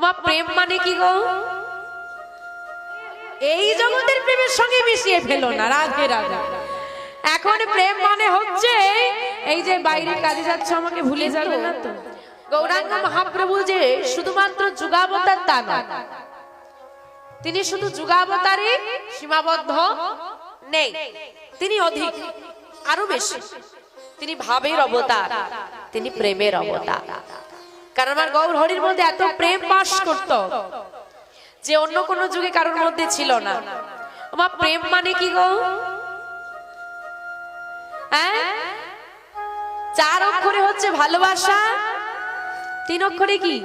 আমার প্রেম মানে কি গো? এই জগতের প্রেমের সঙ্গে মিশিয়ে ফেলো না, রাধে রাধে। এখন প্রেম মানে হচ্ছে, এই যে বাইরে কাজে যাচ্ছ, আমাকে ভুলে যাবে না তো? গৌরাঙ্গ মহাপ্রভু যে শুধুমাত্র যুগাবতার তা না তিনি শুধু যুগাবতারে সীমাবদ্ধ নেই, তিনি অধিক, আরও বেশি। তিনি ভাবের অবতার, তিনি প্রেমের অবতার। কারণ আমার গৌর হরির মধ্যে এত প্রেম বাস করত যে অন্য কোনো যুগে কারোর মধ্যে ছিল না। আমার প্রেম মানে কি গো? হ্যাঁ? চার অক্ষরে হচ্ছে ভালোবাসা, তিন অক্ষরে কি?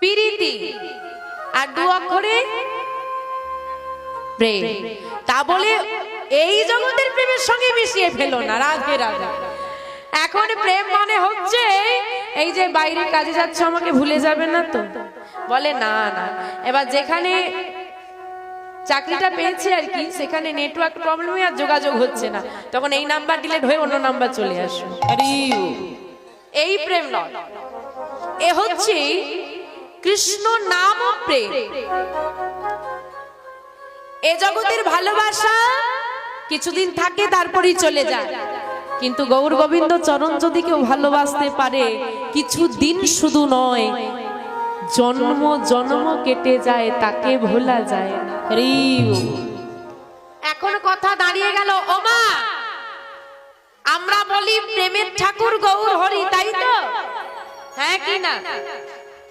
পিরিতি। আর দু অক্ষরে প্রেম। তা বলে এই জগতের প্রেমের সঙ্গে মিশিয়ে ফেলো না, রাধে রাধে। এখন প্রেম মানে হচ্ছে এই যে বাইরে কাজে যাচ্ছ আমাকে ভুলে যাবে না তো? বলে না না। এবার যেখানে চাকরিটা পেয়েছে আর কি সেখানে নেটওয়ার্ক প্রবলেমে আর যোগাযোগ হচ্ছে না। তখন এই নাম্বার ডিলেট হয়ে অন্য নাম্বার চলে আসবে এই প্রেম নয়। এ হচ্ছে কৃষ্ণ নাম ও প্রেম। এ জগতের ভালোবাসা কিছুদিন থাকে তারপরেই চলে যায়। কিন্তু গৌর গোবিন্দ চরণ যদি কেউ ভালোবাসতে পারে, কিছু দিন শুধু নয়, জন্ম জন্ম কেটে যায়, তাকে ভোলা যায়। এখন কথা দাঁড়িয়ে গেল ওমা আমরা বলি প্রেমের ঠাকুর গৌর হরি, তাই তো? হ্যাঁ কি না?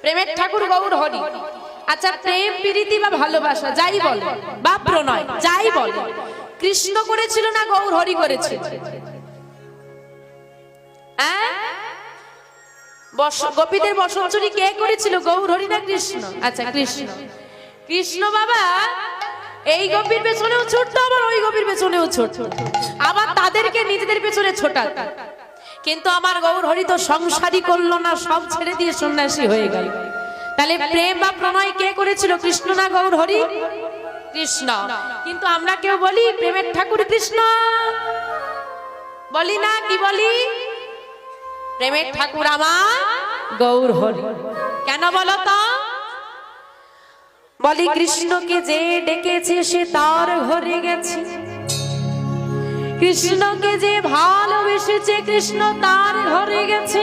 প্রেমের ঠাকুর গৌর হরি। আচ্ছা প্রেম, প্রীতি বা ভালোবাসা, যাই বল, বা প্রণয়, যাই বল। কৃষ্ণ করেছিল না গৌর হরি করেছিল গোপীদের বসঞ্চরী কে করেছিল? গৌর হরি না কৃষ্ণ। আচ্ছা কৃষ্ণ। কৃষ্ণ বাবা, এই গোপীর পেছনেও ছুটতো আবার ওই গোপীর পেছনেও ছুটতো আবার তাদেরকে নিজেদের পেছনে ছোটাত কিন্তু আমার গৌর হরি তো সংসারই করল না, সব ছেড়ে দিয়ে সন্ন্যাসী হয়ে গেল। তাহলে প্রেম বা প্রণয় কে করেছিল? কৃষ্ণ না গৌর হরি? কৃষ্ণ। কিন্তু আমরা কেউ বলি, প্রেমের ঠাকুর কৃষ্ণ। বলি না, কি বলি? প্রেমের ঠাকুর আমার গৌর হরি কেন বলো তো? বলি কৃষ্ণকে যে ডেকেছে সে তার ঘরে গেছে। কৃষ্ণকে যে ভালোবেসেছে কৃষ্ণ তার ঘরে গেছে।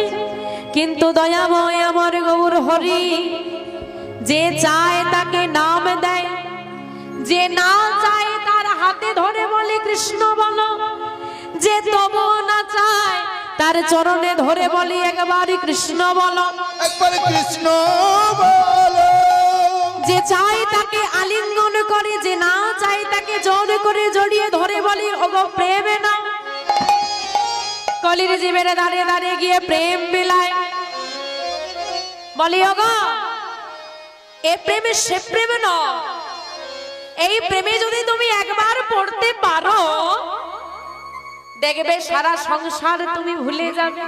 কিন্তু দয়াময় আমার গৌর হরি যে চায় তাকে নাম দেয় যে না চায় তার হাতে ধরে বলে কৃষ্ণ বলো যে তবু না চায় তার চরণে ধরে বলি একবারই কৃষ্ণ বলো। একবার কৃষ্ণ বলো। যে চাই তাকে আলিঙ্গন করে যে না চাই তাকে জোর করে জড়িয়ে ধরে বলি ওগো প্রেমে না কলির জীবের দাঁড়িয়ে দাঁড়িয়ে গিয়ে প্রেম বিলায়। বলি ওগো এ প্রেমে সে প্রেম ন এই প্রেমে যদি তুমি একবার পড়তে পারো দেখবে সারা সংসার তুমি ভুলে যাবে।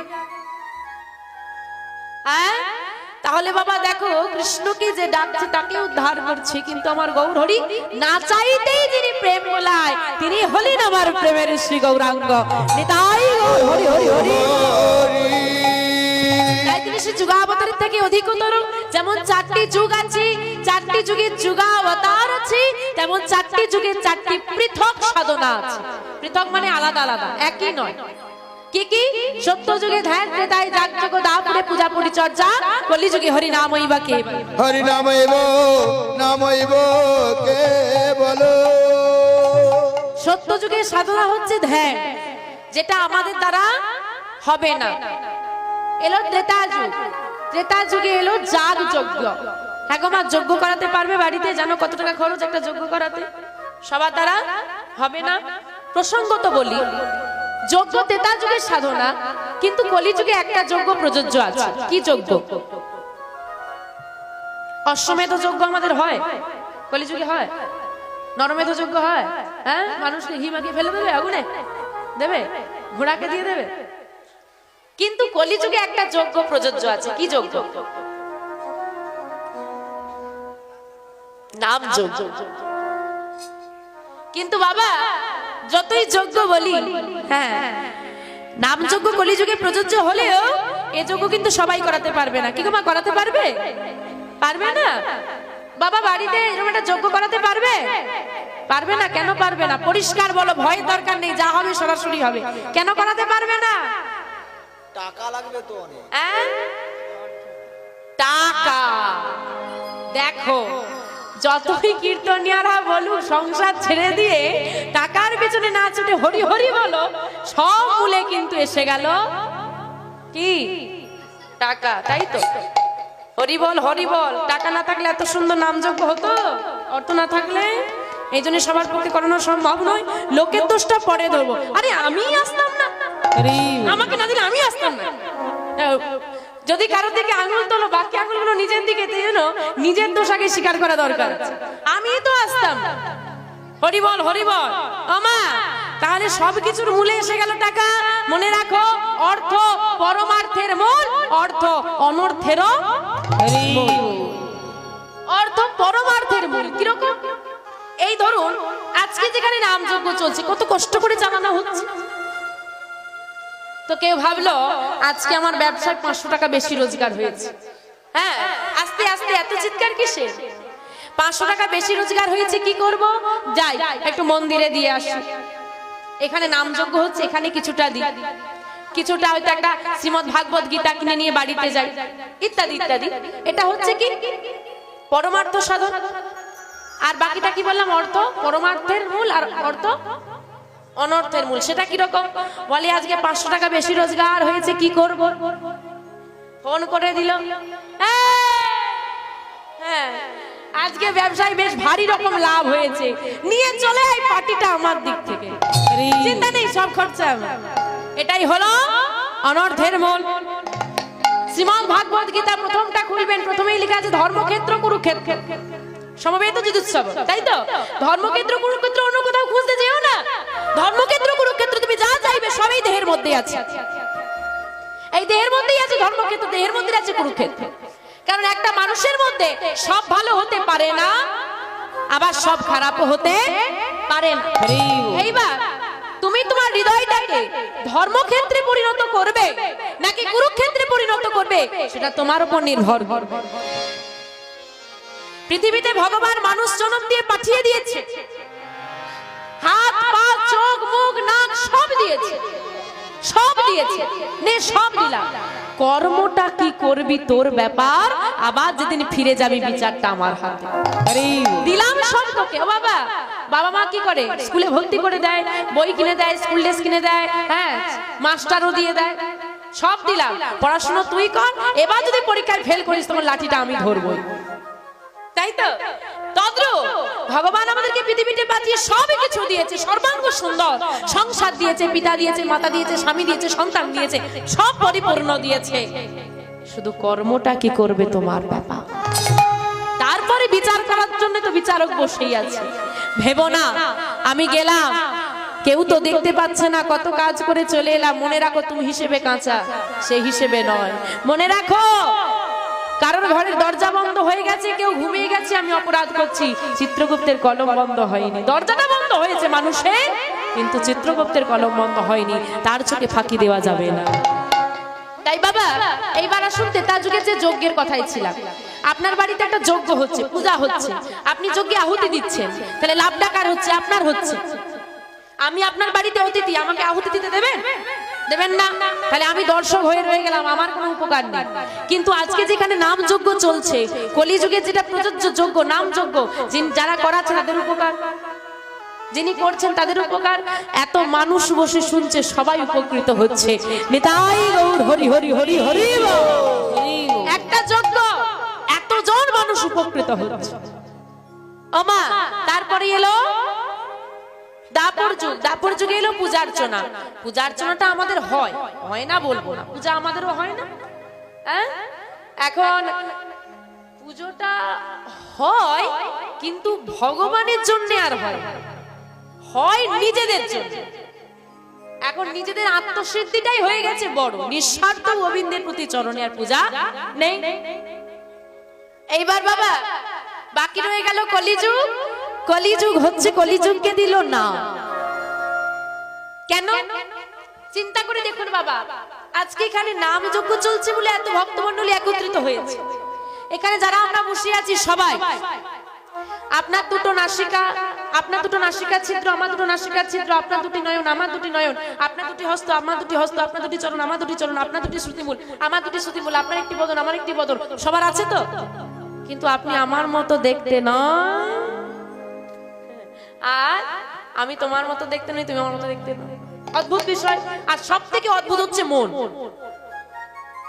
হ্যাঁ? তাহলে বাবা দেখো, কৃষ্ণকে যে ডাকছে তাকে উদ্ধার করছে, কিন্তু আমার গৌর হরি না চাইতেই যিনি প্রেম বলায়, তিনি হলেন আমার প্রেমের শ্রী গৌরাঙ্গ। হরি হরি হরি। তাই যুগাবতারের থেকে অধিকতর যেমন চারটি যুগ আছে চারটি যুগের যুগাবতার আছে তেমন চারটি যুগের চারটি পৃথক সাধনা আছে। পৃথক মানে আলাদা আলাদা একই নয়। কি কি? সত্য যুগে ধ্যান ত্রেতায় যাগযজ্ঞ দাপুরে পূজা পরিচর্যা কলি যুগে হরি নামই বা কে হরি নামইব নামইব কে বলো সত্য যুগের সাধনা হচ্ছে ধ্যান যেটা আমাদের দ্বারা হবে না। এলো ত্রেতা যুগ। ত্রেতা যুগে এলো যাগ যজ্ঞ। হ্যাঁ মা, যজ্ঞ করাতে পারবে বাড়িতে? জানো কত টাকা খরচ একটা যজ্ঞ করাতে? সবার দ্বারা হবে না? প্রসঙ্গত বলি, যজ্ঞ ত্রেতা যুগের সাধনা, কিন্তু কলি যুগে একটা যজ্ঞ প্রযোজ্য আছে। কি যজ্ঞ? অশ্বমেধ যজ্ঞ আমাদের হয়। কলিযুগে হয়। নরমেধ যজ্ঞ হয়। হ্যাঁ? মানুষকে ঘি মাখিয়ে ফেলে দেবে আগুনে? দেবে? ঘোড়াকে দিয়ে দেবে? কিন্তু কলিযুগে একটা যজ্ঞ প্রযোজ্য আছে। কি যোগ্য? নাম যজ্ঞ কিন্তু বাবা, যতই যজ্ঞ বলি হ্যাঁ নাম যজ্ঞ কলিযুগে প্রযোজ্য হলেও এ যোগ্য কিন্তু সবাই করাতে পারবে না। কি মা, করাতে পারবে? পারবে না? বাবা, বাড়িতে এরকম একটা যোগ্য করাতে পারবে? পারবে না? কেন পারবে না? পরিষ্কার বলো, ভয়ের দরকার নেই, যা হবে সরাসরি হবে। কেন করাতে পারবে না? টাকা লাগবে তো অনেক। টাকা। দেখো, যতই কীর্তনিয়ারা সংসার ছেড়ে দিয়ে টাকার না ছুটে হরি হরি বলো, সব কিন্তু এসে গেল কি? টাকা, তাই তো? হরি বল হরি বল। টাকা না থাকলে এত সুন্দর নামযোগ্য হতো? অর্থ না থাকলে? এই জন্য সবার পক্ষে করানো সম্ভব নয়। লোকের দোষটা পরে ধরবো। আরে আমি আসতাম আমাকে না দিলে আমি আসতাম না। যদি কারোর দিকে আঙুল তোলো বাকি আঙুলগুলো নিজের দিকে যেন নিজের দোষ আগে স্বীকার করা দরকার আমি তো আসতাম। হরিবল হরিবল হরি বল। আমা তাহলে সবকিছুর মূলে এসে গেল টাকা। মনে রাখো অর্থ পরমার্থের মূল অর্থ অনর্থের অর্থ পরমার্থের মূল কীরকম? এই ধরুন আজকে যেখানে নামযজ্ঞ চলছে কত কষ্ট করে জানানো হচ্ছে। তো কেউ ভাবলো, আজকে আমার ব্যবসায় পাঁচশো টাকা বেশি রোজগার হয়েছে। হ্যাঁ আস্তে আস্তে এত চিৎকার কিসের? পাঁচশো টাকা বেশি রোজগার হয়েছে, কি করব? যাই, একটু মন্দিরে দিয়ে আসি। এখানে নামযজ্ঞ হচ্ছে, এখানে কিছুটা দিই। কিছুটা হয়তো একটা শ্রীমদ ভাগবত গীতা কিনে নিয়ে বাড়িতে যাই। ইত্যাদি ইত্যাদি। এটা হচ্ছে কি? পরমার্থ সাধন। আর বাকিটা কি বললাম? অর্থ? পরমার্থের মূল আর অর্থ? অনর্থের মূল। সেটা কীরকম? বলে, আজকে পাঁচশো টাকা বেশি রোজগার হয়েছে, কি করব? ফোন করে দিল। হ্যাঁ আজকে ব্যবসায় বেশ ভারী রকম লাভ হয়েছে। নিয়ে চলে এই পার্টিটা আমার দিক থেকে। চিন্তা নেই, সব খরচা এটাই হলো অনর্থের মূল। শ্রীমদ ভাগবত গীতা প্রথমটা খুলবেন। প্রথমেই লেখা আছে, ধর্মক্ষেত্র, কুরুক্ষেত্র। সমবেত যুদ্ধোৎসব তাই তো? ধর্মক্ষেত্র, কুরুক্ষেত্র অন্য কোথাও খুঁজতে যেও না। ধর্মক্ষেত্র, কুরুক্ষেত্র, তুমি যা চাইবে সবই দেহের মধ্যে আছে। এই দেহের মধ্যেই আছে ধর্মক্ষেত্র, দেহের মধ্যে আছে কুরুক্ষেত্র। কারণ একটা মানুষের মধ্যে সব ভালো হতে পারে না, আবার সব খারাপ হতে পারে না। এইবার তুমি তোমার হৃদয়টাকে ধর্মক্ষেত্রে পরিণত করবে নাকি কুরুক্ষেত্রে পরিণত করবে, সেটা তোমার উপর নির্ভর করবে পৃথিবীতে ভগবান মানুষ জন্ম দিয়ে পাঠিয়ে দিয়েছে। হাত পা চোখ মুখ নাক সব দিয়েছে। সব দিয়েছে। নে সব দিলাম। কর্মটা কি করবি তোর ব্যাপার? আবার যেদিন ফিরে যাবি বিচারটা আমার হাতে। দিলাম সব তোকে। ও বাবা বাবা মা কি করে? স্কুলে ভর্তি করে দেয় বই কিনে দেয় স্কুল ড্রেস কিনে দেয় হ্যাঁ মাস্টারও দিয়ে দেয়। সব দিলাম। পড়াশোনা তুই কর। এবার যদি পরীক্ষায় ফেল করিস তোমার লাঠিটা আমি ধরবই। তাই তো? ভগবান আমাদেরকে পৃথিবীতে সবই কিছু দিয়েছে। সর্বাঙ্গ সুন্দর। সংসার দিয়েছে, পিতা দিয়েছে, মাতা দিয়েছে, স্বামী দিয়েছে, সন্তান দিয়েছে, সব পরিপূর্ণ দিয়েছে। শুধু কর্মটা কি করবে তোমার ব্যাপার তারপরে বিচার করার জন্য তো বিচারক বসেই আছে। ভেবো না, আমি গেলাম। কেউ তো দেখতে পাচ্ছে না কত কাজ করে চলে এলাম। মনে রাখো, তুমি হিসেবে কাঁচা সেই হিসেবে নয়। মনে রাখো কারোর ঘরের দরজা বন্ধ হয়ে গেছে, কেউ ঘুমিয়ে গেছে, আমি অপরাধ করছি। চিত্রগুপ্তের কলম বন্ধ হয়নি। দরজাটা বন্ধ হয়েছে মানুষের কিন্তু চিত্রগুপ্তের কলম বন্ধ হয়নি। তার চোখে ফাঁকি দেওয়া যাবে না। তাই বাবা, এইবার আসুন তেতা যুগে যে যজ্ঞের কথাই ছিলাম। আপনার বাড়িতে একটা যজ্ঞ হচ্ছে, পূজা হচ্ছে। আপনি যজ্ঞে আহুতি দিচ্ছেন। তাহলে লাভ ডাকার হচ্ছে? আপনার হচ্ছে। আমি আপনার বাড়িতে অতিথি, আমাকে আহুতি দিতে দেবেন? দেবেন না? তাহলে আমি দর্শক হয়ে রয়ে গেলাম, আমার কোনো উপকার নেই। কিন্তু আজকে যেখানে নাম যজ্ঞ চলছে কলিযুগে যেটা প্রযোজ্য যোগ্য নাম যজ্ঞ যিনি- যারা করাচ্ছে তাদের উপকার। যিনি করছেন তাদের উপকার। এত মানুষ বসে শুনছে, সবাই উপকৃত হচ্ছে। হরি হরি হরি হরি একটা যজ্ঞ মানুষ উপকৃত তারপরে এলো দাপর যুগ দাপর যুগে এলো পূজার্চনা পূজার্চনাটা আমাদের হয়। হয়। না বলব না। পূজা আমাদেরও হয় না। হ্যাঁ? এখন পুজোটা হয় কিন্তু ভগবানের জন্য আর হয় হয় নিজেদের জন্য। এখন নিজেদের আত্মসিদ্ধিটাই হয়ে গেছে বড়। নিঃস্বার্থ গোবিন্দের প্রতি চরণে আর পূজা নেই। এইবার বাবা বাকি রয়ে গেল কলিযুগ। কলিযুগ হচ্ছে কলিযুগকে দিল না। কেন? চিন্তা করে দেখুন বাবা, আজকে এখানে নাম যজ্ঞ চলছে বলে এত ভক্তমণ্ডলী একত্রিত হয়েছে। এখানে যারা আমরা বসে আছি, সবাই। আপনার দুটো নাসিকা, আপনার দুটো নাসিকা ছিদ্র, আমার দুটো নাসিকার ছিদ্র, আপনার দুটি নয়ন, আমার দুটি নয়ন, আপনার দুটি হস্ত, আমার দুটি হস্ত, আপনার দুটি চরণ, আমার দুটি চরণ, আপনার দুটি শ্রুতিমূল, আমার দুটি শ্রুতিমূল, আপনার একটি বদন, আমার একটি বদন, সবার আছে তো? কিন্তু আপনি আমার মতো দেখতে নয়। আর আমি তোমার মতো দেখতে নই, তুমি আমার মতো দেখতে অদ্ভুত বিষয়। আর সব থেকে অদ্ভুত হচ্ছে মন।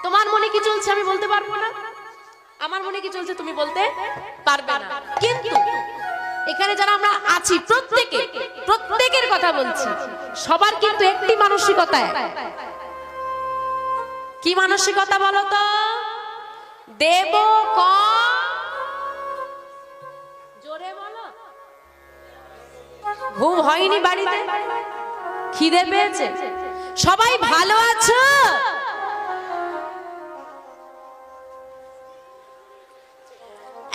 তোমার মনে কি চলছে আমি বলতে পারব না? আমার মনে কি চলছে তুমি বলতে পারবে না। কিন্তু এখানে যারা আমরা আছি, প্রত্যেকে, প্রত্যেকের কথা বলছি, সবার কিন্তু একটি মানসিকতা কি মানসিকতা বলো তো? দেব ক হয়নি বাড়িতে খিদে পেয়েছে সবাই ভালো আছো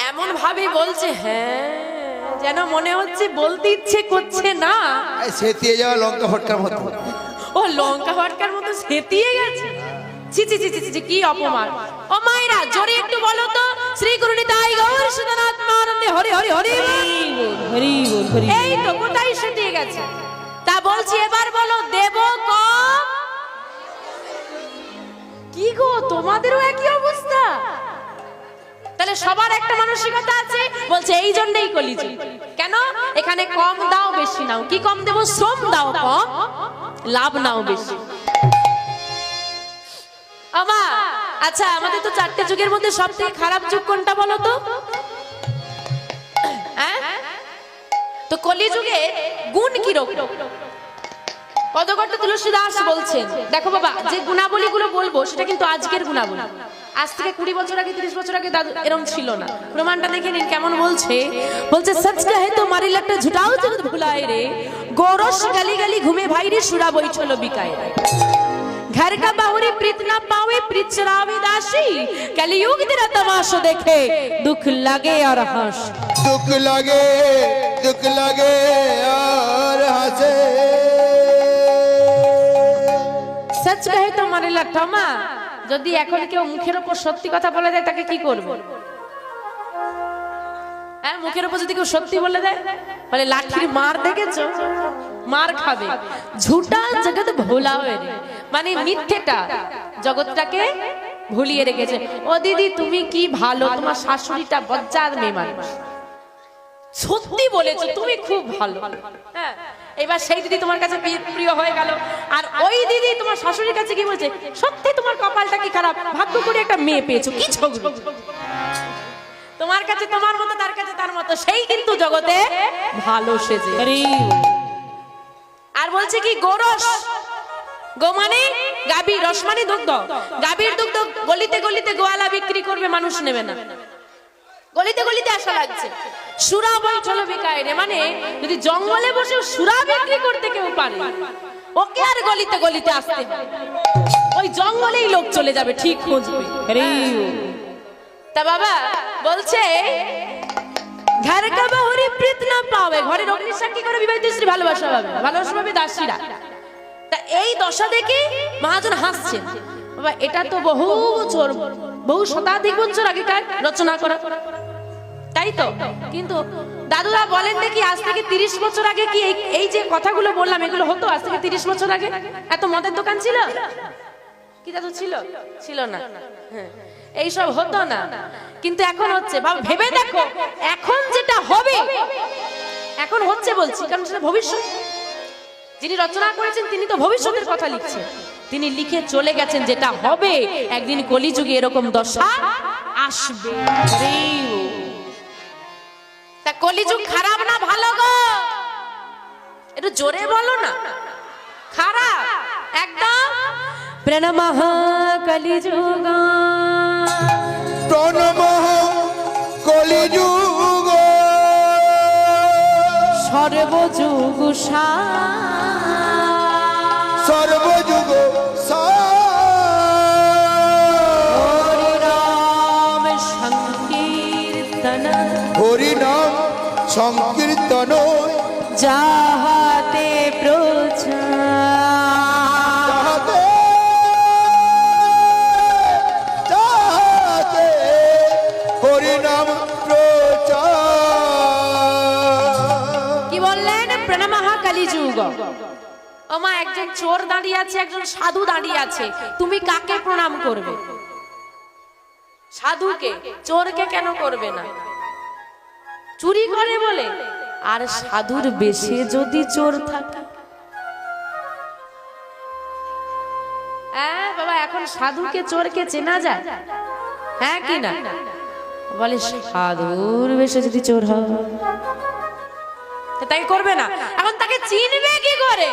এমন ভাবে বলছে হ্যাঁ যেন মনে হচ্ছে বলতে ইচ্ছে করছে না সেতিয়ে যাওয়া লঙ্কা ফটকার মতো ও লঙ্কা ফটকার মতো সেতিয়ে গেছে ছি ছি ছি ছি কি অপমান ও মায়েরা জোরে একটু বলো তো শ্রী গুরুনি তাই গৌর সুদানাত্মানন্দে হরি হরি হরি হরি বল হরি এই তো গেছে। তা বলছি, এবার বলো, দেব ক? গো, তোমাদেরও একই অবস্থা? তাহলে সবার একটা মানসিকতা আছে, বলছে, এই জন্যই কলিজি কেন? এখানে কম দাও, বেশি নাও। কি কম দেবো? শ্রম দাও কম লাভ নাও, বেশি। আমা আচ্ছা আমাদের তো চারটে যুগের মধ্যে সব থেকে খারাপ যুগ কোনটা বলো তো? তো কলিযুগে গুণ কি রকম পদকর্ত তুলসী দাস বলছেন দেখো বাবা যে গুণাবলী গুলো বলবো সেটা কিন্তু আজকের গুণাবলী আজ থেকে কুড়ি বছর আগে তিরিশ বছর আগে দাদু এরকম ছিল না প্রমাণটা দেখে নিন কেমন বলছে বলছে সচ কহে তো মারি লাগটা ঝুটাও জগৎ ভুলায় রে গোরস গালি গালি ঘুমে ভাই রে সুরা বইছিল বিকায় রে घर का बाहुरी प्रीत ना पावे प्रीत चरावे दासी कलयुग तेरा तमाशा देखे दुख लगे और हंस দুঃখ লাগে দুঃখ লাগে আর হাসে। সচ কহে তো মানে লাঠমা যদি এখন কেউ মুখের উপর সত্যি কথা বলে দেয়, তাকে কি করব? হ্যাঁ মুখের উপর যদি কেউ সত্যি বলে দেয়, বলে লাঠির মার দেখেছ? মার খাবে। ঝুটা জগৎ ভোলা হয়ে মানে মিথ্যেটা জগৎটাকে ভুলিয়ে রেখেছে। ও দিদি, তুমি কি ভালো? তোমার শাশুড়িটা বজ্জাত মেয়ে মানুষ। সত্যি বলেছ তুমি খুব ভালো। হ্যাঁ এবার সেই দিদি তোমার কাছে প্রিয়- হয়ে গেল। আর ওই দিদি তোমার শাশুড়ির কাছে কি বলছে সত্যি তোমার কপালটা কি খারাপ? ভাগ্য করে একটা মেয়ে পেয়েছ কি তোমার কাছে তোমার মতো তার কাছে তার মতো সেই কিন্তু জগতে ভালো সেজে আর বলছে কি গোরস গো মানে গাভী রস মানে দুগ্ধ। গাভীর দুগ্ধ গলিতে গলিতে গোয়ালা বিক্রি করবে মানুষ নেবে না। গলিতে গলিতে আসা লাগছে। সুরা বৈঠল বিকায় রে মানে যদি জঙ্গলে বসে সুরা বিক্রি করতে কেউ পারে ওকে আর গলিতে গলিতে আসতে ওই জঙ্গলেই লোক চলে যাবে ঠিক খুঁজবে তা বাবা বলছে ঘরে কা বাহুরি প্রীত না পাবে ঘরে অগ্নির সাক্ষী করে বিবাহিত স্ত্রী ভালোবাসা পাবে ভালোবাসা পাবে দাসীরা। তা এই দশা দেখে মহাজন হাসছেন বাবা এটা তো বহু বছর বহু শতাধিক বছর আগেকার রচনা করা। তাই তো? কিন্তু দাদুরা বলেন দেখি, আজ থেকে তিরিশ বছর আগে কি এই- যে কথাগুলো বললাম, এগুলো হতো আজ থেকে তিরিশ বছর আগে? এত মদের দোকান ছিল? কি দাদু ছিল? ছিল না। হ্যাঁ। এইসব হতো না। কিন্তু এখন হচ্ছে। বাবা, ভেবে দেখো, এখন যেটা হবে, এখন হচ্ছে বলছি, কারণ সেটা ভবিষ্যৎ। যিনি রচনা করেছেন, তিনি তো ভবিষ্যতের কথা লিখছেন। তিনি লিখে চলে গেছেন যেটা হবে। একদিন কলিযুগে এরকম দশা আসবে। কলিযুগ খারাপ না ভালো গো? একটু জোরে বলো না। খারাপ? একদম? প্রণমঃ কলিযুগ। প্রণম কলিযুগ। সর্বযুগ সর্বযুগ যাহাতে প্রচার। যাহাতে যাহাতে প্রচার। কি বললেন? প্রণামহা কালী যুগ ওমা একজন চোর দাঁড়িয়ে আছে একজন সাধু দাঁড়িয়ে আছে। তুমি কাকে প্রণাম করবে? সাধুকে চোরকে কেন করবে না? চুরি করে বলে। আর সাধুর বেশে যদি চোর থাকে। হ্যাঁ বাবা এখন সাধুকে চোরকে চেনা যায়। হ্যাঁ কি না? বলে সাধুর বেশে যদি চোর হয়। তাকে করবে না। এখন তাকে চিনবে কি করে?